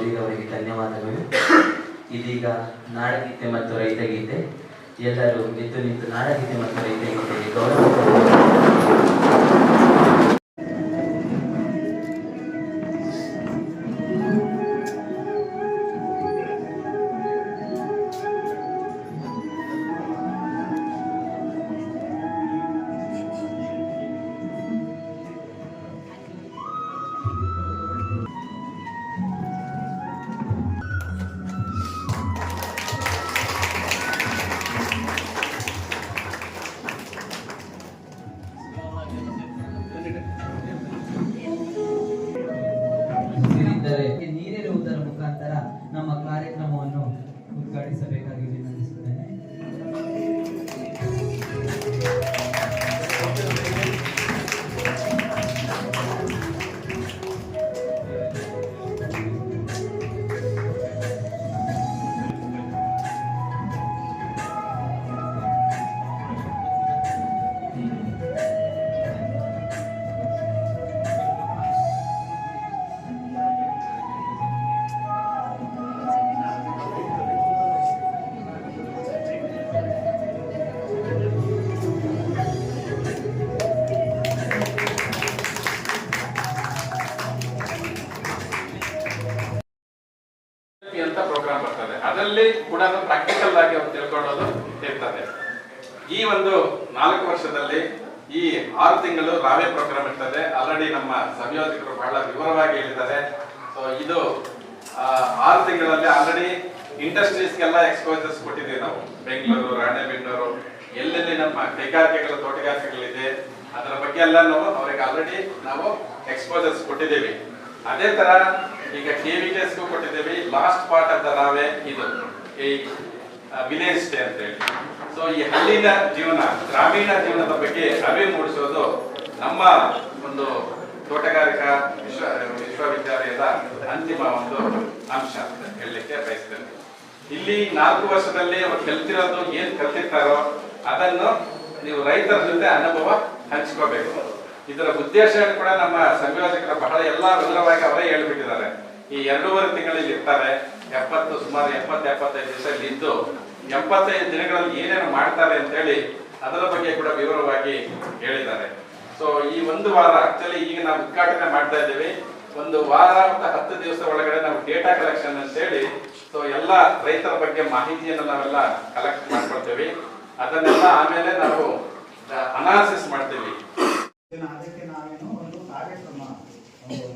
ಗೌರಿ ಅವರಿಗೆ ಧನ್ಯವಾದಗಳು. ಇದೀಗ ನಾಡಗೀತೆ ಮತ್ತು ರೈತಗೀತೆ ಎಲ್ಲರೂ ನಿಂತು ನಿಂತು ನಾಡಗೀತೆ ಮತ್ತು ರೈತಗೀತೆಗೆ ಗೌರವ. ಪ್ರೋಗ್ರಾಮ್ ಇರ್ತದೆ. ಆಲ್ರೆಡಿ ನಮ್ಮ ಸಂಯೋಜಕರು ಬಹಳ ವಿವರವಾಗಿ ಹೇಳಿದ್ದಾರೆ. ಸೊ ಇದು ಆರು ತಿಂಗಳಲ್ಲಿ ಆಲ್ರೆಡಿ ಇಂಡಸ್ಟ್ರೀಸ್ಗೆಲ್ಲ ಎಕ್ಸ್ಪೋಜರ್ಸ್ ಕೊಟ್ಟಿದ್ದೀವಿ ನಾವು. ಬೆಂಗಳೂರು, ರಾಣೆಬೆನ್ನೂರು, ಎಲ್ಲೆಲ್ಲಿ ನಮ್ಮ ಕೈಗಾರಿಕೆಗಳ ತೋಟಗಾರಿಕೆಗಳಿದೆ, ಅದರ ಬಗ್ಗೆ ಎಲ್ಲ ನಾವು, ಅವ್ರಿಗೆ ಆಲ್ರೆಡಿ ನಾವು ಎಕ್ಸ್ಪೋಜರ್ಸ್ ಕೊಟ್ಟಿದ್ದೀವಿ. ಅದೇ ತರ ಈಗ ಕೆವಿಕೆಸ್ಗೂ ಕೊಟ್ಟಿದ್ದೀವಿ. ಲಾಸ್ಟ್ ಪಾರ್ಟ್ ಅಂತ ನಾವೇ ಇದು, ಈ ವಿಲೇಜ್ ಸ್ಟೇ ಅಂತ ಹೇಳಿ. ಸೊ ಈ ಹಳ್ಳಿನ ಜೀವನ, ಗ್ರಾಮೀಣ ಜೀವನದ ಬಗ್ಗೆ ಅರಿವು ಮೂಡಿಸೋದು ನಮ್ಮ ಒಂದು ತೋಟಗಾರಿಕಾ ವಿಶ್ವ, ವಿಶ್ವವಿದ್ಯಾಲಯದ ಅಂತಿಮ ಒಂದು ಅಂಶ ಹೇಳಲಿಕ್ಕೆ ಬಯಸ್ತೇನೆ. ಇಲ್ಲಿ ನಾಲ್ಕು ವರ್ಷದಲ್ಲಿ ಅವ್ರು ಕಲ್ತಿರೋದು ಏನ್ ಕಲ್ತಿರ್ತಾರೋ ಅದನ್ನು ನೀವು ರೈತರ ಜೊತೆ ಅನುಭವ ಹಂಚ್ಕೋಬೇಕು. ಇದರ ಉದ್ದೇಶ ಕೂಡ ನಮ್ಮ ಸಂಯೋಜಕರು ಬಹಳ ಎಲ್ಲ ವಿವರವಾಗಿ ಅವರೇ ಹೇಳ್ಬಿಟ್ಟಿದ್ದಾರೆ. ಈ ಎರಡೂವರೆ ತಿಂಗಳಲ್ಲಿ ಇರ್ತಾರೆ. ಎಪ್ಪತ್ತು, ಸುಮಾರು ಎಪ್ಪತ್ತು, ಎಪ್ಪತ್ತೈದು ದಿವಸ ಇಲ್ಲಿ ಇದ್ದು ಎಪ್ಪತ್ತೈದು ದಿನಗಳಲ್ಲಿ ಏನೇನು ಮಾಡ್ತಾರೆ ಅಂತ ಹೇಳಿ ಅದರ ಬಗ್ಗೆ ಕೂಡ ವಿವರವಾಗಿ ಹೇಳಿದ್ದಾರೆ. ಸೊ ಈ ಒಂದು ವಾರ ಆಕ್ಚುಲಿ ಈಗ ನಾವು ಉದ್ಘಾಟನೆ ಮಾಡ್ತಾ ಇದ್ದೇವೆ. ಒಂದು ವಾರ ಮತ್ತು ಹತ್ತು ದಿವಸ ಒಳಗಡೆ ನಾವು ಡೇಟಾ ಕಲೆಕ್ಷನ್ ಅಂತ ಹೇಳಿ ಸೊ ಎಲ್ಲ ರೈತರ ಬಗ್ಗೆ ಮಾಹಿತಿಯನ್ನು ನಾವೆಲ್ಲ ಕಲೆಕ್ಟ್ ಮಾಡ್ಕೊಳ್ತೇವೆ. ಅದನ್ನೆಲ್ಲ ಆಮೇಲೆ ನಾವು ಅನಾಲಿಸಿಸ್ ಮಾಡ್ತೀವಿ. ಅದಕ್ಕೆ ನಾವೇನು ಒಂದು ಕಾರ್ಯಕ್ರಮ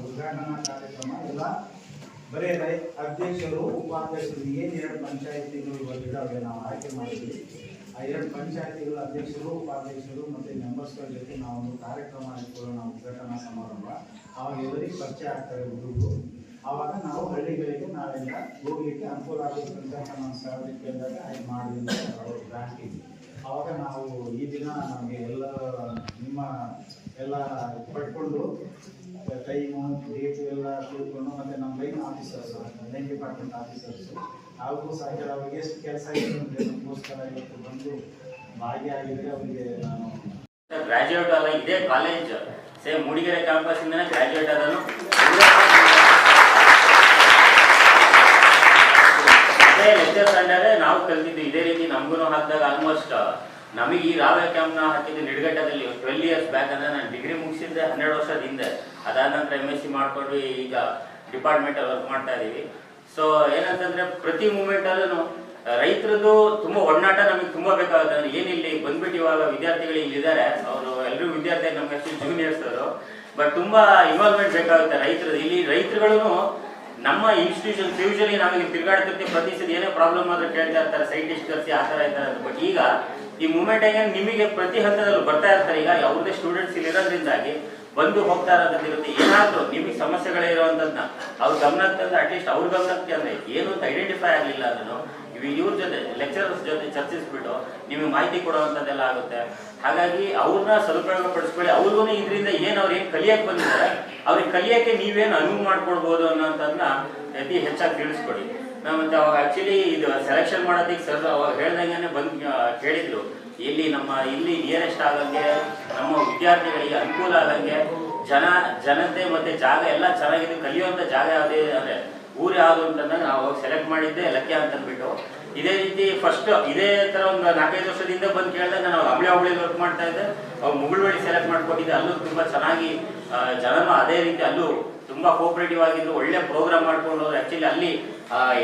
ಉದ್ಘಾಟನಾ ಕಾರ್ಯಕ್ರಮ ಎಲ್ಲ ಬರೀ ರೈ, ಅಧ್ಯಕ್ಷರು, ಉಪಾಧ್ಯಕ್ಷರು, ಏನು ಎರಡು ಪಂಚಾಯತಿಗಳು ಬಂದಿದ್ದಾವೆ ನಾವು ಆಯ್ಕೆ ಮಾಡಿದ್ವಿ. ಆ ಎರಡು ಪಂಚಾಯತಿಗಳ ಅಧ್ಯಕ್ಷರು, ಉಪಾಧ್ಯಕ್ಷರು ಮತ್ತು ಮೆಂಬರ್ಸ್ಗಳ ಜೊತೆ ನಾವು ಒಂದು ಕಾರ್ಯಕ್ರಮ ಇಟ್ಕೊಳ್ಳೋಣ ಉದ್ಘಾಟನಾ ಸಮಾರಂಭ. ಆವಾಗ ಎಲ್ಲರಿಗೂ ಪರಿಚಯ ಆಗ್ತಾರೆ ಹುಡುಗರು. ಆವಾಗ ನಾವು ಹಳ್ಳಿಗಳಿಗೆ ನಾವೆಲ್ಲ ಹೋಗ್ಲಿಕ್ಕೆ ಅನುಕೂಲ ಆಗೋದಂತ ನಮ್ಮ ಸ್ಥಳದಲ್ಲಿ ಕೇಳಿದಾಗ ಆಯ್ತು ಮಾಡಿ ಅಂತ ಆವಾಗ ನಾವು ಈ ದಿನ ನಮಗೆ ಎಲ್ಲ, ನಿಮ್ಮ ಎಲ್ಲ ಪಡ್ಕೊಂಡು ಟೈಮು ಡೇಟು ಎಲ್ಲ ತಿಳ್ಕೊಂಡು ಮತ್ತೆ ನಮ್ಮ line officers line department officers ಅವ್ರಿಗೂ ಸಹ ಕೆಲವರಿಗೆ ಎಷ್ಟು ಕೆಲಸ ಇದೆ ನಮಗೋಸ್ಕರ ಇವತ್ತು ಬಂದು ಭಾಗಿಯಾಗಿದ್ರೆ ಅವರಿಗೆ ನಾನು ಗ್ರಾಜುಯೇಟ್ ಅಲ್ಲ, ಇದೇ ಕಾಲೇಜ್ ಸೇಮ್ ಮೂಡಿಗೆರೆ ಕ್ಯಾಂಪಸ್ ಇಂದ ಗ್ರಾಜುಯೇಟ್ ಆದನು ಅದೇ ಲೆಕ್ಚರ್ಸ್ ನಾವು ಕಲ್ತಿದ್ದು ಇದೇ ರೀತಿ ನಮಗೂ ಹಾಕಿದಾಗ ಆಲ್ಮೋಸ್ಟ್ ನಮಗೆ ಈ ರಾವೆ ಕ್ಯಾಂಪ್ನ ಹಾಕಿದ್ದು ನಿಡ್ಗಟ್ಟದಲ್ಲಿ ಟ್ವೆಲ್ ಇಯರ್ಸ್ ಬ್ಯಾಕ್ ಅಂದ್ರೆ ನಾನು ಡಿಗ್ರಿ ಮುಗಿಸಿದ್ದೆ ಹನ್ನೆರಡು ವರ್ಷದ ಹಿಂದೆ. ಅದಾದ ನಂತರ ಎಂ ಎಸ್ ಸಿ ಮಾಡಿಕೊಂಡು ಈಗ ಡಿಪಾರ್ಟ್ಮೆಂಟ್ ವರ್ಕ್ ಮಾಡ್ತಾ ಇದ್ದೀವಿ ಸೊ ಏನಂತಂದ್ರೆ ಪ್ರತಿ ಮೂಮೆಂಟ್ ಅಲ್ಲೂ ರೈತರದ್ದು ತುಂಬಾ ಒಡನಾಟ ನಮಗೆ ತುಂಬಾ ಬೇಕಾಗುತ್ತೆ. ಅಂದ್ರೆ ಏನಿಲ್ಲಿ ಬಂದ್ಬಿಟ್ಟು ಇವಾಗ ವಿದ್ಯಾರ್ಥಿಗಳು ಇಲ್ಲಿದ್ದಾರೆ, ಅವರು ಎಲ್ಲರೂ ವಿದ್ಯಾರ್ಥಿ ನಮ್ಗೆ ಅಷ್ಟು ಜೂನಿಯರ್ಸ್ ಅವರು. ಬಟ್ ತುಂಬಾ ಇನ್ವಾಲ್ವ್ಮೆಂಟ್ ಬೇಕಾಗುತ್ತೆ ರೈತರದ್ದು. ಇಲ್ಲಿ ರೈತರುಗಳು ನಮ್ಮ ಇನ್ಸ್ಟಿಟ್ಯೂಷನ್ ಯೂಶಲಿ ನಮಗೆ ತಿರುಗಾಡ್ತಿರ್ತೀವಿ. ಪ್ರತಿ ಸತಿ ಏನೇ ಪ್ರಾಬ್ಲಮ್ ಆದ್ರೆ ಕೇಳ್ತಾ ಇರ್ತಾರೆ ಸೈಂಟಿಸ್ಟ್ ಕರ್ಸಿ ಆ ಥರ ಇರ್ತಾರೆ ಬಟ್ ಈಗ ಈ ಮೂಮೆಂಟ್ ಆಗಿ ನಿಮಗೆ ಪ್ರತಿ ಹಂತದಲ್ಲೂ ಬರ್ತಾ ಇರ್ತಾರೆ. ಈಗ ಯಾವುದೇ ಸ್ಟೂಡೆಂಟ್ಸ್ ಇಲ್ಲಿ ಇರೋದ್ರಿಂದಾಗಿ ಬಂದು ಹೋಗ್ತಾ ಇರೋದಂತ ಇರುತ್ತೆ. ಏನಾದ್ರು ನಿಮಗೆ ಸಮಸ್ಯೆಗಳಿರುವಂತದ್ನ ಅವ್ರ ಗಮನಕ್ಕೆ ತಂದ್ರೆ ಅಟ್ಲೀಸ್ಟ್ ಅವ್ರ ಗಮನಕ್ಕೆ ಅಂದ್ರೆ ಏನು ಅಂತ ಐಡೆಂಟಿಫೈ ಆಗಲಿಲ್ಲ ಅದನ್ನು. ಇವ್ ಇವ್ರ ಜೊತೆ ಲೆಕ್ಚರರ್ಸ್ ಜೊತೆ ಚರ್ಚಿಸ್ಬಿಟ್ಟು ನಿಮಗೆ ಮಾಹಿತಿ ಕೊಡುವಂಥದ್ದೆಲ್ಲ ಆಗುತ್ತೆ. ಹಾಗಾಗಿ ಅವ್ರನ್ನ ಸದುಪಯೋಗ ಪಡಿಸ್ಕೊಳ್ಳಿ ಅವ್ರಿಗೂ ಇದರಿಂದ ಏನು ಅವ್ರು ಏನು ಕಲಿಯಕ್ಕೆ ಬಂದಿದ್ದಾರೆ, ಅವ್ರಿಗೆ ಕಲಿಯೋಕ್ಕೆ ನೀವೇನು ಅನುವು ಮಾಡ್ಕೊಡ್ಬೋದು ಅನ್ನೋಂಥದ್ದನ್ನ ಅತಿ ಹೆಚ್ಚಾಗಿ ತಿಳಿಸ್ಕೊಡಿ. ಮತ್ತೆ ಅವಾಗ ಆ್ಯಕ್ಚುಲಿ ಇದು ಸೆಲೆಕ್ಷನ್ ಮಾಡೋದಕ್ಕೆ ಸರ್ ಅವಾಗ ಹೇಳ್ದಂಗೆ ಬಂದು ಕೇಳಿದ್ರು. ಇಲ್ಲಿ ನಮ್ಮ, ಇಲ್ಲಿ ನಿಯರೆಸ್ಟ್ ಆಗಂಗೆ ನಮ್ಮ ವಿದ್ಯಾರ್ಥಿಗಳಿಗೆ ಅನುಕೂಲ ಆಗಂಗೆ ಜನ, ಜನತೆ ಮತ್ತೆ ಜಾಗ ಎಲ್ಲ ಚೆನ್ನಾಗಿದೆ ಕಲಿಯುವಂಥ ಜಾಗ ಯಾವುದೇ ಅಂದರೆ ಊರು ಯಾವುದು ಅಂತಂದ್ರೆ ನಾವು ಸೆಲೆಕ್ಟ್ ಮಾಡಿದ್ದೆ ಲಕ್ಕ ಅಂತ ಅಂದ್ಬಿಟ್ಟು ಇದೇ ರೀತಿ ಫಸ್ಟ್ ಇದೇ ತರ ಒಂದು ನಾಲ್ಕೈದು ವರ್ಷದಿಂದ ಬಂದು ಕೇಳಿದಾಗ ನಾನು ಹಬ್ಳಿ ಹಬ್ಳಿ ವರ್ಕ್ ಮಾಡ್ತಾ ಇದ್ದೆ. ಅವಾಗ ಮುಗುಳ್ವಳ್ಳಿ ಸೆಲೆಕ್ಟ್ ಮಾಡ್ಕೊಟ್ಟಿದ್ದೆ. ಅಲ್ಲೂ ತುಂಬಾ ಚೆನ್ನಾಗಿ ಜನನು ಅದೇ ರೀತಿ ಅಲ್ಲೂ ತುಂಬಾ ಕೋಪರೇಟಿವ್ ಆಗಿದ್ರು ಒಳ್ಳೆ ಪ್ರೋಗ್ರಾಮ್ ಮಾಡ್ಕೊಂಡು ಹೋದ್ರು. ಆಕ್ಚುಲಿ ಅಲ್ಲಿ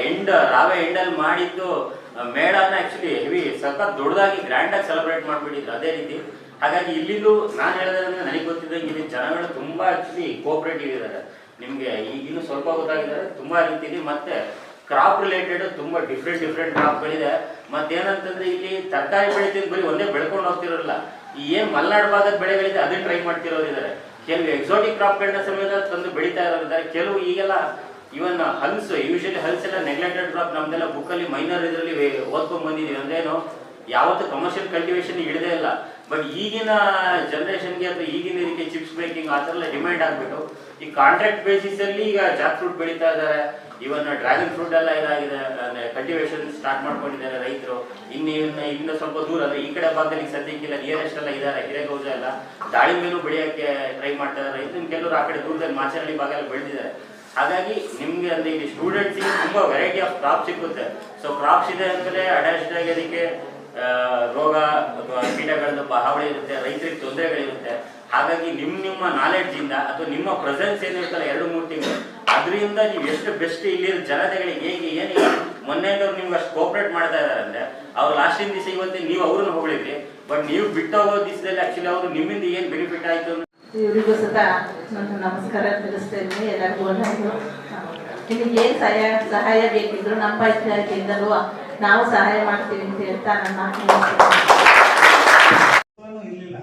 ಎಂಡ್ ರಾವೆ ಎಂಡಲ್ಲಿ ಮಾಡಿದ್ದು ಆ, ಮೇಳನ ಆಕ್ಚುಲಿ ಹೆವಿ ಸಖತ್ ದೊಡ್ಡದಾಗಿ ಗ್ರ್ಯಾಂಡ್ ಆಗಿ ಸೆಲೆಬ್ರೇಟ್ ಮಾಡ್ಬಿಟ್ಟಿದ್ರು ಅದೇ ರೀತಿ. ಹಾಗಾಗಿ ಇಲ್ಲಿಂದು ನಾನು ಹೇಳಿದ್ರೆ ನನಗೆ ಗೊತ್ತಿದ್ದಂಗೆ ಇಲ್ಲಿ ಜನಗಳು ತುಂಬಾ ಆಕ್ಚುಲಿ ಕೋಪರೇಟಿವ್ ಇದ್ದಾರೆ ನಿಮ್ಗೆ ಈಗಿನ್ನೂ ಸ್ವಲ್ಪ ಗೊತ್ತಾಗಿದ್ದಾರೆ ತುಂಬಾ ರೀತಿಲಿ ಮತ್ತೆ ಕ್ರಾಪ್ ರಿಲೇಟೆಡ್ ತುಂಬಾ ಡಿಫ್ರೆಂಟ್ ಡಿಫ್ರೆಂಟ್ ಕ್ರಾಪ್ಗಳಿದೆ ಮತ್ತೇನಂತಂದ್ರೆ ಇಲ್ಲಿ ತರಕಾರಿ ಬೆಳಿತೀನಿ ಬರೀ ಒಂದೇ ಬೆಳ್ಕೊಂಡು ಹೋಗ್ತಿರೋಲ್ಲ ಈ ಏನ್ ಮಲೆನಾಡು ಭಾಗದ ಬೆಳೆಗಳಿದೆ ಅದನ್ನ ಟ್ರೈ ಮಾಡ್ತಿರೋರಿದ್ದಾರೆ ಕೆಲವು ಎಕ್ಸಾಟಿಕ್ ಕ್ರಾಪ್ಗಳನ್ನ ಸಮೇತ ತಂದು ಬೆಳೀತಾ ಇರೋದಾರೆ ಕೆಲವು ಈಗೆಲ್ಲ ಇವನ್ ಹಲ್ಸ್ ಯೂಶಲಿ ಹಲ್ಸ್ ಎಲ್ಲ ನೆಗ್ಲೆಕ್ಟೆಡ್ ಕ್ರಾಪ್ ನಮ್ದೆಲ್ಲ ಬುಕ್ಕಲ್ಲಿ ಮೈನರ್ ಇದರಲ್ಲಿ ಓದ್ಕೊಂಡ್ ಬಂದಿದೀವಿ. ಅಂದ್ರೇನು, ಯಾವತ್ತು ಕಮರ್ಷಿಯಲ್ ಕಲ್ಟಿವೇಶನ್ ಇಡದೇ ಇಲ್ಲ. ಬಟ್ ಈಗಿನ ಜನರೇಷನ್ಗೆ ಅಥವಾ ಈಗಿನ ಇದಕ್ಕೆ ಚಿಪ್ಸ್ ಮೇಕಿಂಗ್ ಆ ಥರ ಎಲ್ಲ ಡಿಮ್ಯಾಂಡ್ ಆಗ್ಬಿಟ್ಟು, ಈ ಕಾಂಟ್ರಾಕ್ಟ್ ಬೇಸಿಸ್ ಅಲ್ಲಿ ಈಗ ಜಾಕ್ ಫ್ರೂಟ್ ಬೆಳೀತಾ ಇದ್ದಾರೆ. ಇವನ್ ಡ್ರ್ಯಾಗನ್ ಫ್ರೂಟ್ ಎಲ್ಲ ಇದಾಗಿದೆ ಕಲ್ಟಿವೇಶನ್ ಸ್ಟಾರ್ಟ್ ಮಾಡ್ಕೊಂಡಿದ್ದಾರೆ ರೈತರು. ಇನ್ನು ಇನ್ನು ಸ್ವಲ್ಪ ದೂರ ಅಂದ್ರೆ ಈ ಕಡೆ ಭಾಗದಲ್ಲಿ ಸದ್ಯಕ್ಕಿಲ್ಲ ನಿಯರೆಸ್ಟ್ ಎಲ್ಲ ಇದ್ದಾರೆ ಹಿರೇಗೌಜ ಎಲ್ಲ. ದಾಳಿಂಬೆನೂ ಬೆಳೆಯಕ್ಕೆ ಟ್ರೈ ಮಾಡ್ತಾ ಇದ್ದಾರೆ ರೈತರು, ಕೆಲವರು ಆ ಕಡೆ ದೂರದಲ್ಲಿ ಮಾಚನಹಳ್ಳಿ ಭಾಗ ಎಲ್ಲ ಬೆಳೆದಿದ್ದಾರೆ. ಹಾಗಾಗಿ ನಿಮ್ಗೆ ಅಂದ್ರೆ ಇಲ್ಲಿ ಸ್ಟೂಡೆಂಟ್ಸಿಗೆ ತುಂಬಾ ವೆರೈಟಿ ಆಫ್ ಕ್ರಾಪ್ ಸಿಗುತ್ತೆ ಸೊ ಕ್ರಾಪ್ಸ್ ಇದೆ ಅಂದ್ರೆ ಅಟ್ಯಾಚ್ಡ್ ಆಗಿ ಅದಕ್ಕೆ ರೋಗ ಕೀಟಗಳದ್ದು ಹಾವಳಿ ಇರುತ್ತೆ, ರೈತರಿಗೆ ತೊಂದರೆಗಳಿರುತ್ತೆ. ಹಾಗಾಗಿ ನಿಮ್ ನಿಮ್ಮ ನಾಲೆಡ್ಜ್ ಇಂದ ಅಥವಾ ನಿಮ್ಮ ಪ್ರೆಸೆನ್ಸ್ ಏನಿರ್ತಲ್ಲ ಎರಡು, ಮೂರು ತಿಂಗಳು, ಅದರಿಂದ ನೀವು ಎಷ್ಟು ಬೆಸ್ಟ್ ಇಲ್ಲಿರೋ ಜನತೆಗಳಿಗೆ ಹೇಗೆ, ಏನು ಮೊನ್ನೆ ನಿಮ್ಗೆ ಅಷ್ಟು ಕೋಪರೇಟ್ ಮಾಡ್ತಾ ಇದಾರೆ ಅಂದ್ರೆ ಅವ್ರು ಲಾಸ್ಟಿನ ದಿವಸ ಇವತ್ತೇ ನೀವು ಅವ್ರನ್ನ ಹೊಗಳಿದ್ರಿ ಬಟ್ ನೀವು ಬಿಟ್ಟು ಹೋಗೋ ದಿವಸದಲ್ಲಿ ಆಕ್ಚುಲಿ ಅವರು ನಿಮ್ಮಿಂದ ಏನು ಬೆನಿಫಿಟ್ ಆಯ್ತು ಇವರಿಗೂ ಸಹ ನನ್ನ ನಮಸ್ಕಾರ ತಿಳಿಸ್ತೇನೆ, ಎಲ್ಲರಿಗೂ ನಿಮಗೆ ಏನು ಸಹಾಯ ಸಹಾಯ ಬೇಕಿದ್ರು ನಮ್ಮ ಪಂಚಾಯತಿಯಿಂದಲೂ ನಾವು ಸಹಾಯ ಮಾಡ್ತೀವಿ ಅಂತ ಹೇಳ್ತಾ ನನ್ನ ಮಾತು ಏನೂ ಇರ್ಲಿಲ್ಲ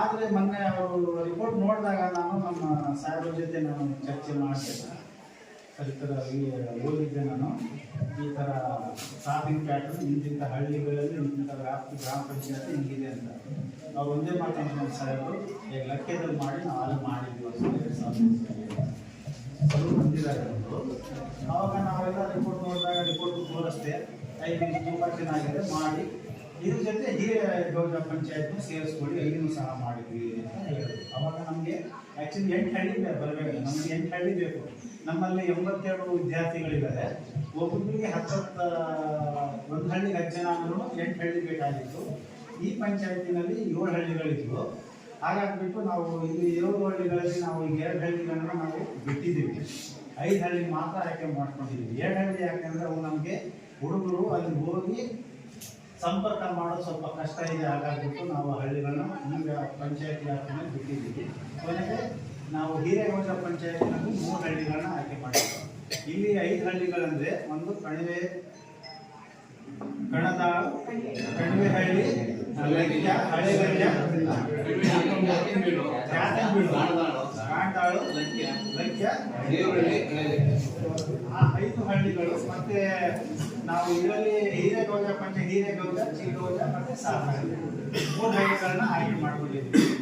ಆದರೆ ಮೊನ್ನೆ ಅವರು ರಿಪೋರ್ಟ್ ನೋಡಿದಾಗ ನಾನು ನಮ್ಮ ಸಾಹೇಬ್ರ ಜೊತೆ ನಾನು ಚರ್ಚೆ ಮಾಡಿದೆ. ಸರ್ ಓದಿದ್ದೆ ನಾನು. ಈ ಥರ ಶಾಪಿಂಗ್ ಪ್ಯಾಟರ್ನ್ ಇಂತಿಂಥ ಹಳ್ಳಿಗಳಲ್ಲಿ ಇಂತಿಂಥ ವ್ಯಾಪ್ತಿ ಗ್ರಾಮ ಪಂಚಾಯತಿ ಹಿಂಗಿದೆ ಅಂತ. ಅವ್ರು ಒಂದೇ ನಮ್ಮ ಸಾಹೇಬರು ಈಗ ಲೆಕ್ಕದಲ್ಲಿ ಮಾಡಿ ನಾವು ಮಾಡಿದ್ವಿ ಎರಡು ಅವರು ಬಂದಿದ್ದಾರೆ ಅವರು ಆವಾಗ ನಾವೆಲ್ಲ ರಿಪೋರ್ಟ್ ನೋಡಿದಾಗ ರಿಪೋರ್ಟ್ ತೋರಿಸ್ದೆ, ಐದು ತುಂಬ ಚೆನ್ನಾಗಿದೆ, ಮಾಡಿ ಇದ್ರ ಜೊತೆ ಹಿರಿಯ ಗೌಡ ಪಂಚಾಯತ್ ಸೇರಿಸ್ಕೊಳ್ಳಿ ಅಲ್ಲಿನೂ ಸಹ ಮಾಡಿದ್ವಿ ಅಂತ ಹೇಳಿದ್ರು ಅವಾಗ ನಮಗೆ ಆ್ಯಕ್ಚುಲಿ ಎಂಟು ಹಳ್ಳಿ ಬರಬೇಕು ನಮಗೆ ಎಂಟು ಹಳ್ಳಿ ಬೇಕು. ನಮ್ಮಲ್ಲಿ ಎಂಬತ್ತೆರಡು ವಿದ್ಯಾರ್ಥಿಗಳಿದ್ದಾರೆ. ಒಬ್ಬೊಬ್ಬರಿಗೆ ಹತ್ತತ್ತು, ಒಂದು ಹಳ್ಳಿಗೆ ಹತ್ತು ಜನ ಅಂದ್ರೂ ಎಂಟು ಹಳ್ಳಿ ಬೇಕಾಗಿತ್ತು. ಈ ಪಂಚಾಯತಿನಲ್ಲಿ ಏಳು ಹಳ್ಳಿಗಳಿದ್ವು. ಹಾಗಾಗ್ಬಿಟ್ಟು ನಾವು ಇಲ್ಲಿ ಏಳು ಹಳ್ಳಿಗಳಲ್ಲಿ ನಾವು ಈಗ ಎರಡು ಹಳ್ಳಿಗಳನ್ನ ನಾವು ಬಿಟ್ಟಿದ್ದೀವಿ. ಐದು ಹಳ್ಳಿ ಮಾತ್ರ ಆಯ್ಕೆ ಮಾಡ್ಕೊಂಡಿದ್ದೀವಿ. ಎರಡು ಹಳ್ಳಿ ಯಾಕೆಂದ್ರೆ ಅವು ನಮಗೆ ಹುಡುಗರು ಅಲ್ಲಿ ಹೋಗಿ ಸಂಪರ್ಕ ಮಾಡೋದು ಸ್ವಲ್ಪ ಕಷ್ಟ ಇದೆ ಹಾಗಾಗಿಬಿಟ್ಟು ನಾವು ಹಳ್ಳಿಗಳನ್ನ ಈಗ ಪಂಚಾಯತ್ ವ್ಯಾಪ್ತಿನಲ್ಲಿ ಬಿಟ್ಟಿದ್ದೀವಿ. ಕೊನೆಗೆ ನಾವು ಹಿರೇಗೌಡ ಪಂಚಾಯತ್ನಲ್ಲಿ ಮೂರು ಹಳ್ಳಿಗಳನ್ನ ಆಯ್ಕೆ ಮಾಡಿದ್ದೀವಿ ಇಲ್ಲಿ ಐದು ಹಳ್ಳಿಗಳಂದ್ರೆ ಒಂದು ಕಣಿವೆ ಕಣದಾಳು ಕಣಿವೆ ಹಳ್ಳಿ ಲಕ್ಯ ಕಾಂಟಾಳು ಲಕ್ಯ. ಆ ಐದು ಹಳ್ಳಿಗಳು ಮತ್ತೆ ನಾವು ಇದರಲ್ಲಿ ಹಿರೇಗೌಡ ಪಂಚ ಹಿರೇಗೌಡ ಚಿಗೌಡ ಮತ್ತೆ ಸಾಹಳ್ಳಿ ಮೂರು ಹಳ್ಳಿಗಳನ್ನ ಆಯ್ಕೆ ಮಾಡ್ಕೊಂಡಿದ್ದೀವಿ.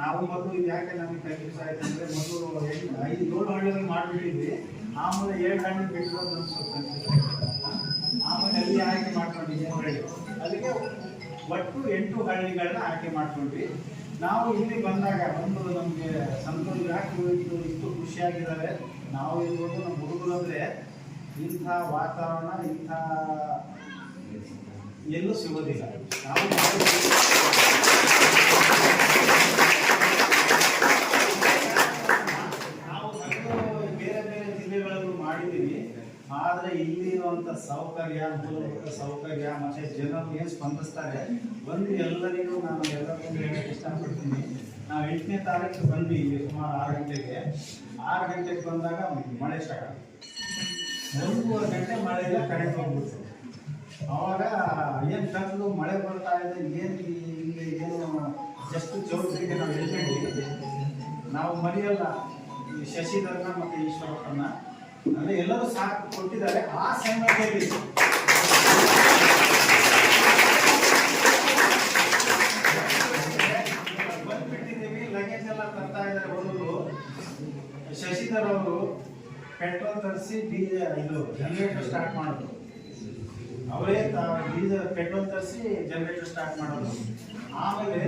ನಾವು ಮೊದಲು ಇದು ಯಾಕೆ ನಮಗೆ ಕನ್ಫ್ಯೂಸ್ ಆಯ್ತು ಅಂದ್ರೆ ಮೊದಲು ಐದು ಏಳು ಹಳ್ಳಿಗಳು ಮಾಡ್ಬಿಟ್ಟಿದ್ವಿ. ಆಮೇಲೆ ಏಳು ಹಳ್ಳಿ ಬಿಟ್ಟು ಅನ್ಸುತ್ತೆ. ಸ್ವಲ್ಪ ಕನ್ಫ್ಯೂಸ್ ಆಮೇಲೆ ಅಲ್ಲಿ ಆಯ್ಕೆ ಮಾಡ್ಕೊಂಡಿದ್ದೀವಿ ಹಳ್ಳಿ. ಅದಕ್ಕೆ ಒಟ್ಟು ಎಂಟು ಹಳ್ಳಿಗಳನ್ನ ಆಯ್ಕೆ ಮಾಡ್ಕೊಂಡ್ವಿ. ನಾವು ಇಲ್ಲಿ ಬಂದಾಗ ಒಂದು ನಮಗೆ ಸಂತೋಷ ಯಾಕೆ ಇಷ್ಟು ಇಷ್ಟು ಖುಷಿಯಾಗಿದ್ದಾರೆ. ನಾವು ಇರ್ಬೋದು ನಮ್ಮ ಹುಡುಗರು ಅಂದರೆ ಇಂಥ ವಾತಾವರಣ, ಇಂಥ ಎಲ್ಲೂ ಸಿಗೋದಿಲ್ಲ. ನಾವು ಮೊದಲು ಬೇರೆ ಬೇರೆ ಜಿಲ್ಲೆಗಳಲ್ಲೂ ಮಾಡಿದ್ದೀವಿ ಆದರೆ ಇಲ್ಲಿರುವಂಥ ಸೌಕರ್ಯ, ಮೂಲಭೂತ ಸೌಕರ್ಯ ಮತ್ತು ಜನರು ಏನು ಸ್ಪಂದಿಸ್ತಾರೆ, ಬಂದು ಎಲ್ಲರಿಗೂ ನಾನು ಎಲ್ಲರಿಗೂ ಹೇಳಕ್ಕೆ ಇಷ್ಟಪಡ್ತೀನಿ. ನಾವು ಎಂಟನೇ ತಾರೀಕು ಬಂದ್ವಿ ಇಲ್ಲಿ ಸುಮಾರು ಆರು ಗಂಟೆಗೆ. ಆರು ಗಂಟೆಗೆ ಬಂದಾಗ ಮಳೆ ಸ್ಟಾರ್ಟ್ ಒಂದೂವರೆ ಗಂಟೆ ಮಳೆಯಿಂದ ಕರೆಂಟ್ ಹೋಗ್ಬಿಡ್ತು. ಅವಾಗ ಏನು ತಂದು ಮಳೆ ಬರ್ತಾ ಇದೆ, ಏನು ಇಲ್ಲಿ ಏನು ಜಸ್ಟ್ ಚೌಟ್ರಿಗೆ ನಾವು ಹೇಳ್ಕೊಂಡ್ವಿ ನಾವು ಮರೆಯಲ್ಲ, ಈ ಶಶಿಧರನ ಮತ್ತು ಈಶ್ವರಪ್ಪನ ಅಂದ್ರೆ ಎಲ್ಲರೂ ಸಾಕು, ಕೊಟ್ಟಿದ್ದಾರೆ. ಆ ಸಂಗತಿಯಲ್ಲಿ ಬಂದ್ಬಿಟ್ಟಿದ್ದೀವಿ ಲಗೇಜ್ ಎಲ್ಲ ತರ್ತಾ ಇದ್ದಾರೆ ಬಂದು ಶಶಿಧರ್ ಅವರು ಪೆಟ್ರೋಲ್ ತರಿಸಿ ಬೀಜ ಇದು ಜನರೇಟರ್ ಸ್ಟಾರ್ಟ್ ಮಾಡೋದು. ಅವರೇ ಬೀಜ ಪೆಟ್ರೋಲ್ ತರಿಸಿ ಜನರೇಟರ್ ಸ್ಟಾರ್ಟ್ ಮಾಡೋದು. ಆಮೇಲೆ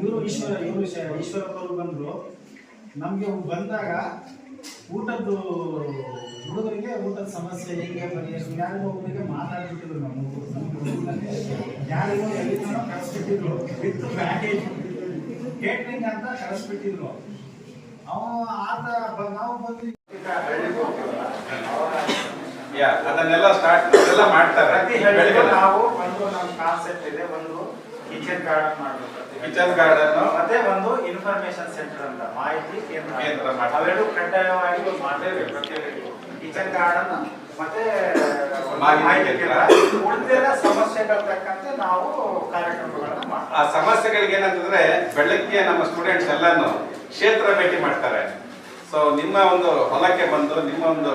ಇವರು ಈಶ್ವರ, ಇವರು ಈಶ್ವರಪ್ಪ ಬಂದರು. ನಮಗೆ ಬಂದಾಗ ಊಟದ್ದು ಹುಡುಗರಿಗೆ ಊಟದ ಸಮಸ್ಯೆ ಹೇಗೆ ಪರಿಹರಿಸಿ ಯಾರಿಗೋ ಒಬ್ಬರಿಗೆ ಮಾತಾಡ್ಬಿಟ್ಟಿದ್ರು ನಮ್ಮ ಯಾರಿಗೋ ಎಲ್ಲಿಂದನೋ ಕಳಿಸ್ಬಿಟ್ಟಿದ್ರು ವಿತ್ ಪ್ಯಾಕೇಜ್ ಕೇಟ್ರಿಂಗ್ ಅಂತ ಕಳಿಸ್ಬಿಟ್ಟಿದ್ರು ಅವ ಆತ ನಾವು ಬಂದು ಯಾ ಅದನ್ನೆಲ್ಲ ಸ್ಟಾರ್ಟ್ ಅದೆಲ್ಲ ಮಾಡ್ತಾರೆ. ಪ್ರತಿ ಬೆಳಿಗ್ಗೆ ನಾವು ಒಂದು ನಮ್ಮ ಕಾನ್ಸೆಪ್ಟ್ ಇದೆ ಒಂದು ಕಿಚನ್ ಗಾರ್ಡನ್ ಮಾಡಬೇಕು. ಕಿಚನ್ ಗಾರ್ಡನ್ ಮತ್ತೆ ಒಂದು ಇನ್ಫಾರ್ಮೇಶನ್ ಸೆಂಟರ್ ಅಂತ ಮಾಹಿತಿ ಕೇಂದ್ರ. ಅವೆರಡು ಕಡ್ಡಾಯವಾಗಿ ಮಾಡಲೇಬೇಕು ಕಿಚನ್ ಗಾರ್ಡನ್ ಮತ್ತೆ ಮಾಹಿತಿ ಕೇಂದ್ರ. ಉಳಿದೆಲ್ಲ ಸಮಸ್ಯೆಗಳ ತಕ್ಕಂತೆ ನಾವು ಕಾರ್ಯಕ್ರಮಗಳನ್ನ ಆ ಮಾಡ್ತೀವಿ ಸಮಸ್ಯೆಗಳಿಗೆ ಏನಂತಂದ್ರೆ ಬೆಳಗ್ಗೆ ನಮ್ಮ ಸ್ಟೂಡೆಂಟ್ಸ್ ಎಲ್ಲಾನು ಕ್ಷೇತ್ರ ಭೇಟಿ ಮಾಡ್ತಾರೆ. ಸೊ ನಿಮ್ಮ ಒಂದು ಹೊಲಕ್ಕೆ ಬಂದು ನಿಮ್ಮ ಒಂದು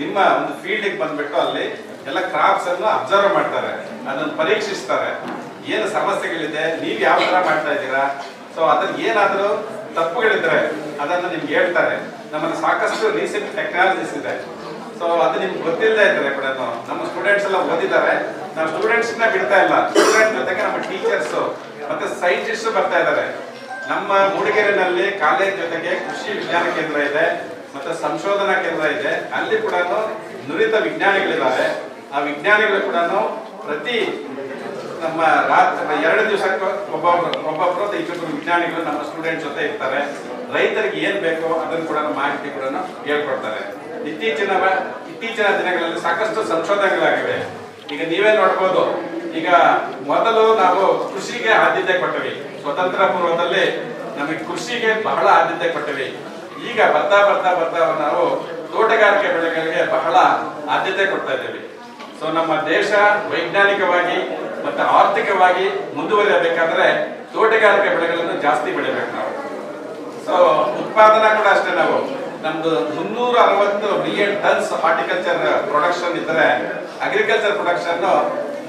ನಿಮ್ಮ ಒಂದು ಫೀಲ್ಡಿಗೆ ಬಂದ್ಬಿಟ್ಟು ಅಲ್ಲಿ ಎಲ್ಲ ಕ್ರಾಪ್ಸ್ ಅನ್ನು ಅಬ್ಸರ್ವ್ ಮಾಡ್ತಾರೆ. ಅದನ್ನು ಪರೀಕ್ಷಿಸ್ತಾರೆ. ಏನು ಸಮಸ್ಯೆಗಳಿದೆ, ನೀವು ಯಾವ ತರ ಮಾಡ್ತಾ ಇದ್ದೀರಾ? ಸೊ ಅದ್ರಲ್ಲಿ ಏನಾದರೂ ತಪ್ಪುಗಳಿದ್ರೆ ಅದನ್ನು ನಿಮ್ಗೆ ಹೇಳ್ತಾರೆ. ನಮ್ಮಲ್ಲಿ ಸಾಕಷ್ಟು ರೀಸೆಂಟ್ ಟೆಕ್ನಾಲಜೀಸ್ ಇದೆ. ಸೊ ಅದು ನಿಮ್ಗೆ ಗೊತ್ತಿಲ್ಲದೆ ಇದ್ದಾರೆ ಕೂಡ ನಮ್ಮ ಸ್ಟೂಡೆಂಟ್ಸ್ ಎಲ್ಲ ಓದಿದ್ದಾರೆ. ನಾವು ಸ್ಟೂಡೆಂಟ್ಸ್ ಬಿಡ್ತಾ ಇಲ್ಲ. ಸ್ಟೂಡೆಂಟ್ ಜೊತೆಗೆ ನಮ್ಮ ಟೀಚರ್ಸ್ ಮತ್ತೆ ಸೈಂಟಿಸ್ಟ್ ಬರ್ತಾ ಇದ್ದಾರೆ. ನಮ್ಮ ಮೂಡಿಗೆರೆನಲ್ಲಿ ಕಾಲೇಜ್ ಜೊತೆಗೆ ಕೃಷಿ ವಿಜ್ಞಾನ ಕೇಂದ್ರ ಇದೆ, ಮತ್ತೆ ಸಂಶೋಧನಾ ಕೇಂದ್ರ ಇದೆ. ಅಲ್ಲಿ ಕೂಡ ನುರಿತ ವಿಜ್ಞಾನಿಗಳಿದ್ದಾರೆ. ಆ ವಿಜ್ಞಾನಿಗಳು ಕೂಡ ಪ್ರತಿ ನಮ್ಮ ರಾತ್ರಿ ಎರಡು ದಿವಸಕ್ಕೆ ಒಬ್ಬೊಬ್ರು ಒಬ್ಬೊಬ್ರು ಇಬ್ಬರು ವಿಜ್ಞಾನಿಗಳು ನಮ್ಮ ಸ್ಟೂಡೆಂಟ್ ಜೊತೆ ಇರ್ತಾರೆ. ರೈತರಿಗೆ ಏನ್ ಬೇಕೋ ಅದನ್ನು ಕೂಡ ಮಾಹಿತಿ ಕೂಡ ಹೇಳ್ಕೊಡ್ತಾರೆ. ಇತ್ತೀಚಿನ ಇತ್ತೀಚಿನ ದಿನಗಳಲ್ಲಿ ಸಾಕಷ್ಟು ಸಂಶೋಧನೆಗಳಾಗಿವೆ. ಈಗ ನೀವೇ ನೋಡ್ಬೋದು. ಈಗ ಮೊದಲು ನಾವು ಕೃಷಿಗೆ ಆದ್ಯತೆ ಕೊಟ್ಟವಿ. ಸ್ವತಂತ್ರ ಪೂರ್ವದಲ್ಲಿ ನಮಗೆ ಕೃಷಿಗೆ ಬಹಳ ಆದ್ಯತೆ ಕೊಟ್ಟವಿ. ಈಗ ಬರ್ತಾ ಬರ್ತಾ ಬರ್ತಾ ನಾವು ತೋಟಗಾರಿಕೆ ಬೆಳೆಗಳಿಗೆ ಬಹಳ ಆದ್ಯತೆ ಕೊಡ್ತಾ ಇದ್ದೀವಿ. ಸೊ ನಮ್ಮ ದೇಶ ವೈಜ್ಞಾನಿಕವಾಗಿ ಮತ್ತೆ ಆರ್ಥಿಕವಾಗಿ ಮುಂದುವರಿಯಬೇಕಾದ್ರೆ ತೋಟಗಾರಿಕೆ ಬೆಳೆಗಳನ್ನು ಜಾಸ್ತಿ ಬೆಳಿಬೇಕು ನಾವು. ಸೊ ಉತ್ಪಾದನಾ ಕೂಡ ಅಷ್ಟೇ ನಾವು. ನಮ್ದು ಮುನ್ನೂರ ಅರವತ್ತು ಮಿಲಿಯನ್ ಟನ್ಸ್ ಹಾರ್ಟಿಕಲ್ಚರ್ ಪ್ರೊಡಕ್ಷನ್ ಇದ್ದರೆ ಅಗ್ರಿಕಲ್ಚರ್ ಪ್ರೊಡಕ್ಷನ್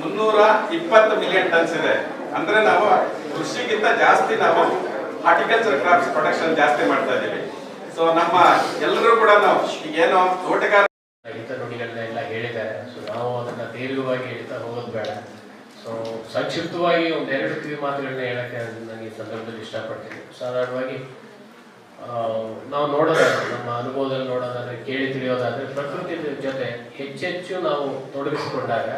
ಮುನ್ನೂರ ಇಪ್ಪತ್ತು ಮಿಲಿಯನ್ ಟನ್ಸ್ ಇದೆ. ಅಂದ್ರೆ ನಾವು ಕೃಷಿಗಿಂತ ಜಾಸ್ತಿ ನಾವು ಹಾರ್ಟಿಕಲ್ಚರ್ ಕ್ರಾಪ್ಸ್ ಪ್ರೊಡಕ್ಷನ್ ಜಾಸ್ತಿ ಮಾಡ್ತಾ ಇದ್ದೀವಿ. ಸೊ ನಮ್ಮ ಎಲ್ಲರೂ ಕೂಡ ನಾವು ಏನು ತೋಟಗಾರ ಎಲ್ಲ ಹೇಳಿದ್ದಾರೆ. ಸೊ ನಾವು ಅದನ್ನ ದೀರ್ಘವಾಗಿ ಹೇಳ್ತಾ ಹೋಗೋದು ಬೇಡ. ಸೊ ಸಂಕ್ಷಿಪ್ತವಾಗಿ ಒಂದೆರಡು ಕಿವಿ ಮಾತುಗಳನ್ನ ಹೇಳಕ್ಕೆ ನನಗೆ ಈ ಸಂದರ್ಭದಲ್ಲಿ ಇಷ್ಟಪಡ್ತೀನಿ. ಸಾಧಾರಣವಾಗಿ ನಾವು ನೋಡೋದಾದ್ರೆ ನಮ್ಮ ಅನುಭವದಲ್ಲಿ ನೋಡೋದಾದ್ರೆ, ಕೇಳಿ ತಿಳಿಯೋದಾದ್ರೆ ಪ್ರಕೃತಿ ಜೊತೆ ಹೆಚ್ಚೆಚ್ಚು ನಾವು ತೊಡಗಿಸಿಕೊಂಡಾಗ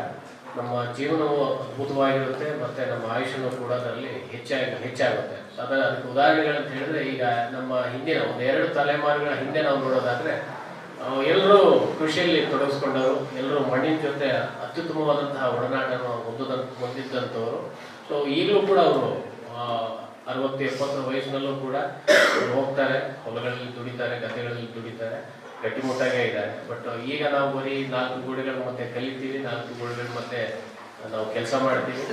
ನಮ್ಮ ಜೀವನವು ಅದ್ಭುತವಾಗಿರುತ್ತೆ, ಮತ್ತೆ ನಮ್ಮ ಆಯುಷ್ಯನೂ ಕೂಡ ಅದರಲ್ಲಿ ಹೆಚ್ಚಾಗಿ, ಹೆಚ್ಚಾಗುತ್ತೆ. ಅದರ ಅದಕ್ಕೆ ಉದಾಹರಣೆಗಳಂತ ಹೇಳಿದ್ರೆ, ಈಗ ನಮ್ಮ ಹಿಂದಿನ ಒಂದೆರಡು ತಲೆಮಾರುಗಳ ಹಿಂದೆ ನಾವು ನೋಡೋದಾದ್ರೆ ಎಲ್ಲರೂ ಕೃಷಿಯಲ್ಲಿ ತೊಡಗಿಸ್ಕೊಂಡವರು ಎಲ್ಲರೂ ಮಣ್ಣಿನ ಜೊತೆ ಅತ್ಯುತ್ತಮವಾದಂತಹ ಒಡನಾಟವನ್ನು ಹೊಂದದಂತ ಹೊಂದಿದ್ದಂಥವರು. ಸೊ ಈಗಲೂ ಕೂಡ ಅವರು ಅರವತ್ತು, ಎಪ್ಪತ್ತರ ವಯಸ್ಸಿನಲ್ಲೂ ಕೂಡ ಹೋಗ್ತಾರೆ, ಹೊಲಗಳಲ್ಲಿ ದುಡಿತಾರೆ, ಗದ್ದೆಗಳಲ್ಲಿ ದುಡಿತಾರೆ, ಗಟ್ಟಿಮುಟ್ಟಾಗೇ ಇದ್ದಾರೆ. ಬಟ್ ಈಗ ನಾವು ಬರೀ ನಾಲ್ಕು ಗೋಡೆಗಳ ಮತ್ತೆ ಕಲಿತೀವಿ, ನಾಲ್ಕು ಗೋಡೆಗಳ ಮತ್ತೆ ನಾವು ಕೆಲಸ ಮಾಡ್ತೀವಿ.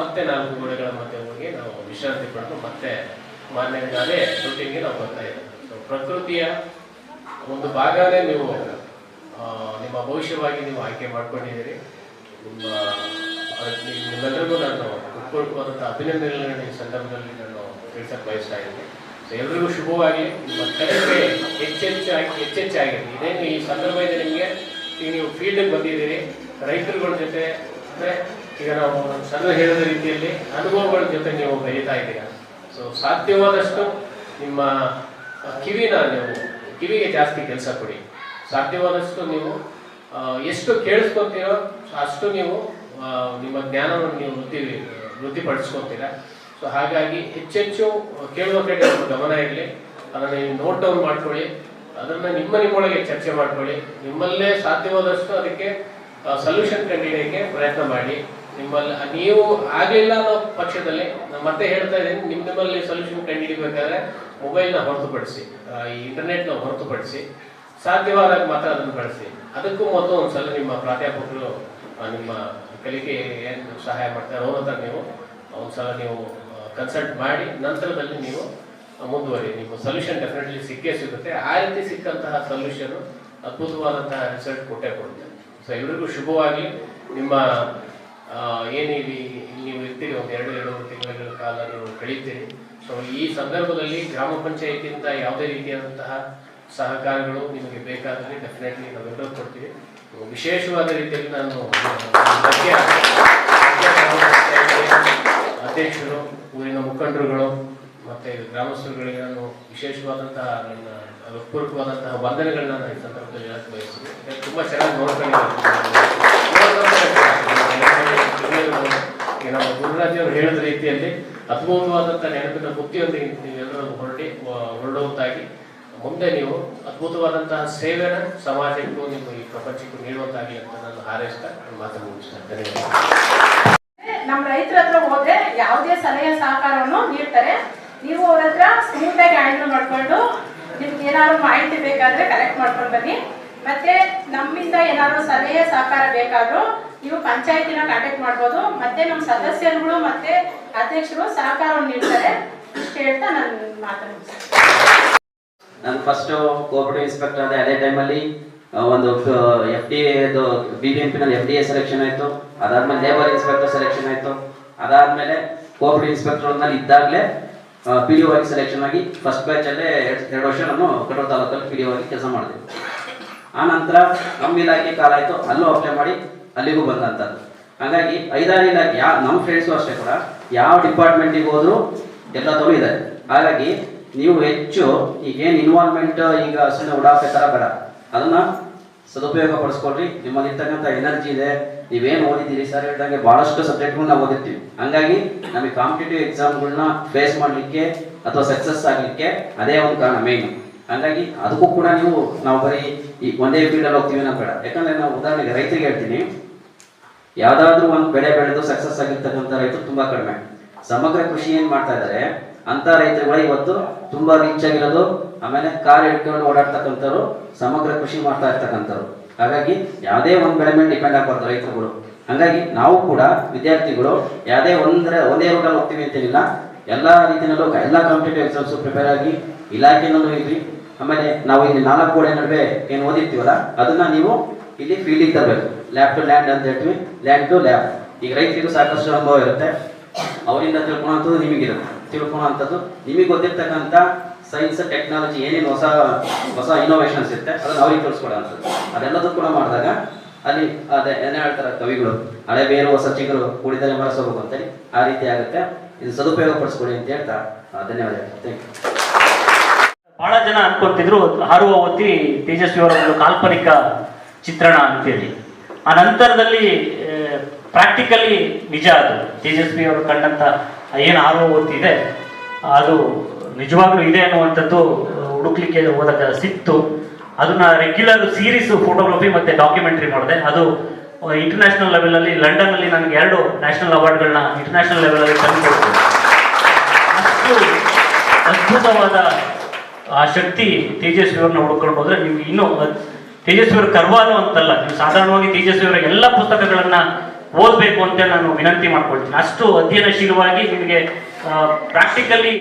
ಮತ್ತೆ ನಾಲ್ಕು ಗೋಡೆಗಳ ಮತ್ತೆ ಹೋಗಿ ನಾವು ವಿಶ್ರಾಂತಿ ಪಡೆದು ಮತ್ತೆ ಮಾನ್ಯಂಗಾಲೇ ಶೂಟಿಂಗ್ಗೆ ನಾವು ಬರ್ತಾ ಇದ್ದೀವಿ. ಸೊ ಪ್ರಕೃತಿಯ ಒಂದು ಭಾಗನೇ ನೀವು ನಿಮ್ಮ ಭವಿಷ್ಯವಾಗಿ ನೀವು ಆಯ್ಕೆ ಮಾಡ್ಕೊಂಡಿದ್ದೀರಿ. ನಿಮ್ಮ ನಿಮ್ಮೆಲ್ಲರಿಗೂ ನಾನು ಉತ್ಪೂರ್ವಕವಾದಂಥ ಅಭಿನಂದನೆಗಳನ್ನು ಈ ಸಂದರ್ಭದಲ್ಲಿ ನಾನು ತಿಳಿಸಕ್ಕೆ ಬಯಸ್ತಾ ಇದ್ದೀನಿ. ಸೊ, ಎಲ್ರಿಗೂ ಶುಭವಾಗಿ ನಿಮ್ಮ ಕಲಿಕೆ ಹೆಚ್ಚೆಚ್ಚಾಗಿ ಹೆಚ್ಚೆಚ್ಚಾಗಿರಲಿ ಇದೇನು ಈ ಸಂದರ್ಭದಲ್ಲಿ ನಿಮಗೆ. ಈಗ ನೀವು ಫೀಲ್ಡಿಗೆ ಬಂದಿದ್ದೀರಿ. ರೈತರುಗಳ ಜೊತೆ, ಅಂದರೆ ಈಗ ನಾವು ಸಣ್ಣ ಹೇಳಿದ ರೀತಿಯಲ್ಲಿ ಅನುಭವಗಳ ಜೊತೆ ನೀವು ಬೆಳೀತಾ ಇದ್ದೀರಾ. ಸೊ, ಸಾಧ್ಯವಾದಷ್ಟು ನಿಮ್ಮ ಕಿವಿನ ನೀವು ಕಿವಿಗೆ ಜಾಸ್ತಿ ಕೆಲಸ ಕೊಡಿ. ಸಾಧ್ಯವಾದಷ್ಟು ನೀವು ಎಷ್ಟು ಕೇಳಿಸ್ಕೊತೀರೋ ಅಷ್ಟು ನೀವು ನಿಮ್ಮ ಜ್ಞಾನವನ್ನು ನೀವು ವೃತ್ತಿ ವೃದ್ಧಿಪಡಿಸ್ಕೊತೀರ ಸೊ ಹಾಗಾಗಿ ಹೆಚ್ಚೆಚ್ಚು ಕೇಳುವ ಕಡೆ ಗಮನ ಇರಲಿ. ಅದನ್ನು ನೀವು ನೋಟ್ ಡೌನ್ ಮಾಡ್ಕೊಳ್ಳಿ. ಅದನ್ನು ನಿಮ್ಮ ನಿಮ್ಮೊಳಗೆ ಚರ್ಚೆ ಮಾಡ್ಕೊಳ್ಳಿ. ನಿಮ್ಮಲ್ಲೇ ಸಾಧ್ಯವಾದಷ್ಟು ಅದಕ್ಕೆ ಸೊಲ್ಯೂಷನ್ ಕಂಡುಹಿಡಿಯೋಕ್ಕೆ ಪ್ರಯತ್ನ ಮಾಡಿ. ನಿಮ್ಮಲ್ಲಿ, ನೀವು ಆಗಲಿಲ್ಲ ಅನ್ನೋ ಪಕ್ಷದಲ್ಲಿ ನಾನು ಮತ್ತೆ ಹೇಳ್ತಾ ಇದ್ದೀನಿ ನಿಮ್ಮ ನಿಮ್ಮಲ್ಲಿ ಸೊಲ್ಯೂಷನ್ ಕಂಡುಹಿಡಿಬೇಕಾದ್ರೆ ಮೊಬೈಲ್ನ ಹೊರತುಪಡಿಸಿ ಈ ಇಂಟರ್ನೆಟ್ನ ಹೊರತುಪಡಿಸಿ, ಸಾಧ್ಯವಾದಾಗ ಮಾತ್ರ ಅದನ್ನು ಬಳಸಿ. ಅದಕ್ಕೂ ಮೊದಲು ಒಂದ್ಸಲ ನಿಮ್ಮ ಪ್ರಾಧ್ಯಾಪಕರು ನಿಮ್ಮ ಕಲಿಕೆ ಏನು ಸಹಾಯ ಮಾಡ್ತಾರೆ ಅವ್ರ ನೀವು, ಒಂದ್ಸಲ ನೀವು ಕನ್ಸಲ್ಟ್ ಮಾಡಿ, ನಂತರದಲ್ಲಿ ನೀವು ಮುಂದುವರಿ ನಿಮ್ಮ ಸೊಲ್ಯೂಷನ್ ಡೆಫಿನೆಟ್ಲಿ ಸಿಕ್ಕೇ ಸಿಗುತ್ತೆ. ಆ ರೀತಿ ಸಿಕ್ಕಂತಹ ಸೊಲ್ಯೂಷನ್ ಅದ್ಭುತವಾದಂತಹ ರಿಸಲ್ಟ್ ಕೊಟ್ಟೇ ಕೊಡುತ್ತೆ ಸೊ ಎಲ್ರಿಗೂ ಶುಭವಾಗಿ ನಿಮ್ಮ ಏನು ನೀವು ಇರ್ತೀರಿ ಒಂದು ಎರಡು ಎರಡು ತಿಂಗಳ ಕಾಲ ನೀವು ಕಳೀತೀರಿ. ಸೊ ಈ ಸಂದರ್ಭದಲ್ಲಿ ಗ್ರಾಮ ಪಂಚಾಯತಿಯಿಂದ ಯಾವುದೇ ರೀತಿಯಾದಂತಹ ಸಹಕಾರಗಳು ನಿಮಗೆ ಬೇಕಾದರೆ ಡೆಫಿನೆಟ್ಲಿ ನಾವೆಲ್ಲರೂ ಕೊಡ್ತೀವಿ. ವಿಶೇಷವಾದ ರೀತಿಯಲ್ಲಿ ನಾನು ಅಧ್ಯಕ್ಷರು ಊರಿನ ಮುಖಂಡರುಗಳು ಮತ್ತು ಗ್ರಾಮಸ್ಥರುಗಳಿಗೆ ನಾನು ವಿಶೇಷವಾದಂತಹ ನನ್ನ ಹೃತ್ಪೂರ್ವಕವಾದಂತಹ ವಂದನೆಗಳನ್ನ ನಾನು ಈ ಸಂದರ್ಭದಲ್ಲಿ ಹೇಳಕ್ಕೆ ಬಯಸ್ತೀನಿ. ತುಂಬಾ ಚೆನ್ನಾಗಿ ನೋಡ್ಕೊಂಡಿದ್ದಾರೆ. ನಮ್ಮ ಗುರುರಾಜ್ ಹೇಳಿದ ರೀತಿಯಲ್ಲಿ ಅದ್ಭುತವಾದಂಥ ನೆನಪಿನ ಬುದ್ಧಿಯೊಂದಿಗೆ ನೀವೆಲ್ಲರೂ ಹೊರಡಿ ಹೊರಡುವಂತಾಗಿ. ಮುಂದೆ ನೀವು ಅದ್ಭುತವಾದಂತಹ ಸೇವೆನ ಸಮಾಜಕ್ಕೂ ನಿಮ್ಮ ಈ ಪ್ರಪಂಚಕ್ಕೂ ನೀಡುವಂತಾಗಿ ಅಂತ ನಾನು ಹಾರೈಸ್ತಾ ಮಾತು ಧನ್ಯವಾದ ನಮ್ಮ ರೈತರ ಹತ್ರ ಹೋದ್ರೆ ಯಾವುದೇ ಸಲಹೆ ಸಹಕಾರವನ್ನು ನೀಡ್ತಾರೆ. ನೀವು ಅವ್ರ ಹತ್ರ ಸ್ಮೂತ್ ಆಗಿ ಹ್ಯಾಂಡಲ್ ಮಾಡ್ಕೊಂಡು ನಿಮ್ಗೆ ಏನಾದ್ರು ಮಾಹಿತಿ ಬೇಕಾದ್ರೆ ಕಲೆಕ್ಟ್ ಮಾಡ್ಕೊಂಡು ಬನ್ನಿ. ಮತ್ತೆ ನಮ್ಮಿಂದ ಏನಾದ್ರು ಸಲಹೆ ಸಹಕಾರ ಬೇಕಾದ್ರೂ ನೀವು ಪಂಚಾಯತಿನ ಕಾಂಟ್ಯಾಕ್ಟ್ ಮಾಡ್ಬೋದು. ಮತ್ತೆ ನಮ್ಮ ಸದಸ್ಯರುಗಳು ಮತ್ತೆ ಅಧ್ಯಕ್ಷರು ಸಹಕಾರವನ್ನು ನೀಡ್ತಾರೆ. ಹೇಳ್ತಾ ನಾನು ಮುಗಿಸ್ತೇನೆ. ನಾನು ಫಸ್ಟ್ ಕೋಆಪರೇಟಿವ್ ಇನ್ಸ್ಪೆಕ್ಟರ್ ಆದ. ಅದೇ ಟೈಮಲ್ಲಿ ಒಂದು ಎಫ್ ಡಿ ಎದು ಬಿ ಬಿ ಎಂ ಪಿನಲ್ಲಿ ಎಫ್ ಡಿ ಎ ಸೆಲೆಕ್ಷನ್ ಆಯಿತು. ಅದಾದಮೇಲೆ ಲೇಬರ್ ಇನ್ಸ್ಪೆಕ್ಟರ್ ಸೆಲೆಕ್ಷನ್ ಆಯಿತು. ಅದಾದ್ಮೇಲೆ ಕೋಆಪರೇಟಿವ್ ಇನ್ಸ್ಪೆಕ್ಟರ್ನಲ್ಲಿ ಇದ್ದಾಗಲೇ ಪಿ ಡಿ ಆಗಿ ಸೆಲೆಕ್ಷನ್ ಆಗಿ ಫಸ್ಟ್ ಬ್ಯಾಚಲ್ಲೇ ಎರಡು ವರ್ಷ ನಾನು ಕಡೂರು ತಾಲೂಕಲ್ಲಿ ಪಿ ಡಿ ಆಗಿ ಕೆಲಸ ಮಾಡಿದೆ. ಆ ನಂತರ ನಮ್ಮ ಇಲಾಖೆ ಕಾಲ ಆಯಿತು. ಅಲ್ಲೂ ಅಪ್ಲೈ ಮಾಡಿ. ಅಲ್ಲಿಗೂ ಬಂದಂಥದ್ದು ಹಾಗಾಗಿ ಐದಾರು ಇಲಾಖೆ ಯಾವ ನಮ್ಮ ಫ್ರೆಂಡ್ಸು ಅಷ್ಟೇ ಕೂಡ ಯಾವ ಡಿಪಾರ್ಟ್ಮೆಂಟಿಗೆ ಹೋದ್ರು ಎಲ್ಲದೂ ಇದೆ. ಹಾಗಾಗಿ ನೀವು ಹೆಚ್ಚು ಈಗೇನು ಇನ್ವಾಲ್ವ್ಮೆಂಟ್ ಈಗ ಸಣ್ಣ ಉಡಾಫೆ ಥರ ಬೇಡ. ಅದನ್ನ ಸದುಪಯೋಗ ಪಡಿಸ್ಕೊಳ್ರಿ. ನಿಮ್ಮಲ್ಲಿ ಇರ್ತಕ್ಕಂಥ ಎನರ್ಜಿ ಇದೆ. ನೀವೇನು ಓದಿದ್ದೀರಿ? ಸರ್ ಹೇಳ್ದಂಗೆ ಭಾಳಷ್ಟು ಸಬ್ಜೆಕ್ಟ್ಗಳನ್ನ ಓದಿರ್ತೀವಿ. ಹಂಗಾಗಿ ನಮಗೆ ಕಾಂಪಿಟೇಟಿವ್ ಎಕ್ಸಾಮ್ಗಳನ್ನ ಫೇಸ್ ಮಾಡಲಿಕ್ಕೆ ಅಥವಾ ಸಕ್ಸಸ್ ಆಗಲಿಕ್ಕೆ ಅದೇ ಒಂದು ಕಾರಣ ಮೇನ್ ಹಂಗಾಗಿ ಅದಕ್ಕೂ ಕೂಡ ನೀವು ನಾವು ಬರೀ ಈ ಒಂದೇ ಫೀಲ್ಡಲ್ಲಿ ಹೋಗ್ತೀವಿ ಅನ್ನೋ ಬೇಡ. ಯಾಕಂದ್ರೆ ನಾವು ಉದಾಹರಣೆಗೆ ರೈತರಿಗೆ ಹೇಳ್ತೀನಿ. ಯಾವ್ದಾದ್ರು ಒಂದು ಬೆಳೆ ಬೆಳೆದು ಸಕ್ಸಸ್ ಆಗಿರ್ತಕ್ಕಂಥ ರೈತರು ತುಂಬಾ ಕಡಿಮೆ. ಸಮಗ್ರ ಕೃಷಿ ಏನ್ ಮಾಡ್ತಾ ಇದ್ದಾರೆ ಅಂತ ರೈತರುಗಳು ಇವತ್ತು ತುಂಬಾ ರೀಚ್ ಆಗಿರೋದು, ಆಮೇಲೆ ಕಾರ್ ಹಿಡ್ಕೊಂಡು ಓಡಾಡ್ತಕ್ಕಂಥವ್ರು, ಸಮಗ್ರ ಕೃಷಿ ಮಾಡ್ತಾ ಇರ್ತಕ್ಕಂಥವ್ರು. ಹಾಗಾಗಿ ಯಾವುದೇ ಒಂದು ಬೆಳೆ ಮೇಲೆ ಡಿಪೆಂಡ್ ಆಗ್ಬಾರ್ದು ರೈತರುಗಳು. ಹಂಗಾಗಿ ನಾವು ಕೂಡ ವಿದ್ಯಾರ್ಥಿಗಳು ಯಾವುದೇ ಒಂದ್ರೆ, ಒಂದೇ ರೂಟಲ್ಲಿ ಹೋಗ್ತೀವಿ ಅಂತೇನಿಲ್ಲ. ಎಲ್ಲಾ ರೀತಿಯಲ್ಲೂ ಎಲ್ಲ ಕಾಂಪಿಟೇಟಿವ್ ಎಕ್ಸಾಮ್ಸ್ ಪ್ರಿಪೇರ್ ಆಗಿ ಇಲಾಖೆನಲ್ಲೂ ಇರ್ರಿ ಆಮೇಲೆ ನಾವು ಇಲ್ಲಿ ನಾಲ್ಕು ಕೋಡೆ ನಡುವೆ ಏನು ಓದಿರ್ತೀವಲ್ಲ, ಅದನ್ನ ನೀವು ಇಲ್ಲಿ ಫೀಲ್ಡಿಗೆ ತರಬೇಕು. ಲ್ಯಾಬ್ ಟು ಲ್ಯಾಂಡ್ ಅಂತ ಹೇಳ್ತೀವಿ. ಲ್ಯಾಂಡ್ ಟು ಲ್ಯಾಬ್ ಈಗ ರೈತರಿಗೂ ಸಾಕಷ್ಟು ಅನುಭವ ಇರುತ್ತೆ. ಅವರಿಂದ ತಿಳ್ಕೊಳಂಥದ್ದು ನಿಮಗಿರುತ್ತೆ. ತಿಳ್ಕೊಳೋಂಥದ್ದು ನಿಮಗೆ ಗೊತ್ತಿರ್ತಕ್ಕಂಥ ಸೈನ್ಸ್ ಟೆಕ್ನಾಲಜಿ ಏನೇನು ಹೊಸ ಹೊಸ ಇನೋವೇಷನ್ಸ್ ಇರುತ್ತೆ, ಅದನ್ನು ಅವ್ರಿಗೆ ತಿಳಿಸ್ಕೊಡೋಂಥದ್ದು. ಅದೆಲ್ಲದೂ ಕೂಡ ಮಾಡಿದಾಗ ಅಲ್ಲಿ ಅದೇ, ಏನೇ ಹೇಳ್ತಾರೆ ಕವಿಗಳು, ಹಳೆ ಬೇರೆ ಹೊಸ ಚಿಗಳು ಕೂಡಿದರೆ ಮರಸೋಬೇಕು ಅಂತೇಳಿ ಆ ರೀತಿ ಆಗುತ್ತೆ. ಇದು ಸದುಪಯೋಗ ಪಡಿಸ್ಕೊಡಿ ಅಂತ ಹೇಳ್ತಾ ಧನ್ಯವಾದ ಬಹಳ ಜನ ಅನ್ಕೊಂತಿದ್ರು, ಹಾರುವ ಹೊತ್ತಿ ತೇಜಸ್ವಿ ಅವರ ಒಂದು ಕಾಲ್ಪನಿಕ ಚಿತ್ರಣ ಅಂತೇಳಿ. ಆ ನಂತರದಲ್ಲಿ ಪ್ರಾಕ್ಟಿಕಲಿ ನಿಜ ಅದು. ತೇಜಸ್ವಿ ಅವರು ಕಂಡಂತ ಏನು ಆರೋ ಓದ್ತಿದೆ ಅದು ನಿಜವಾಗ್ಲೂ ಇದೆ ಅನ್ನುವಂಥದ್ದು ಹುಡುಕ್ಲಿಕ್ಕೆ ಹೋದಾಗ ಸಿಕ್ತು. ಅದನ್ನ ರೆಗ್ಯುಲರ್ ಸೀರೀಸ್ ಫೋಟೋಗ್ರಫಿ ಮತ್ತೆ ಡಾಕ್ಯುಮೆಂಟ್ರಿ ಮಾಡಿದೆ. ಅದು ಇಂಟರ್ನ್ಯಾಷನಲ್ ಲೆವೆಲಲ್ಲಿ ಲಂಡನ್ನಲ್ಲಿ ನನಗೆ ಎರಡು ನ್ಯಾಷನಲ್ ಅವಾರ್ಡ್ಗಳನ್ನ ಇಂಟರ್ನ್ಯಾಷನಲ್ ಲೆವೆಲಲ್ಲಿ ತಂದು ಅಷ್ಟು ಅದ್ಭುತವಾದ, ಆ, ಶಕ್ತಿ ತೇಜಸ್ವಿ ಅವ್ರನ್ನ ಹುಡ್ಕೊಂಡು ಹೋದ್ರೆ ನಿಮ್ಗೆ ಇನ್ನೂ ಅದ್- ತೇಜಸ್ವಿ ಅವರ ಕರ್ವಾಲು ಅಂತಲ್ಲ. ನೀವು ಸಾಧಾರಣವಾಗಿ ತೇಜಸ್ವಿಯವರ ಎಲ್ಲ ಪುಸ್ತಕಗಳನ್ನ ಓದಬೇಕು ಅಂತ ನಾನು ವಿನಂತಿ ಮಾಡ್ಕೊಳ್ತೀನಿ. ಅಷ್ಟು ಅಧ್ಯಯನಶೀಲವಾಗಿ ನಿಮಗೆ ಪ್ರಾಕ್ಟಿಕಲಿ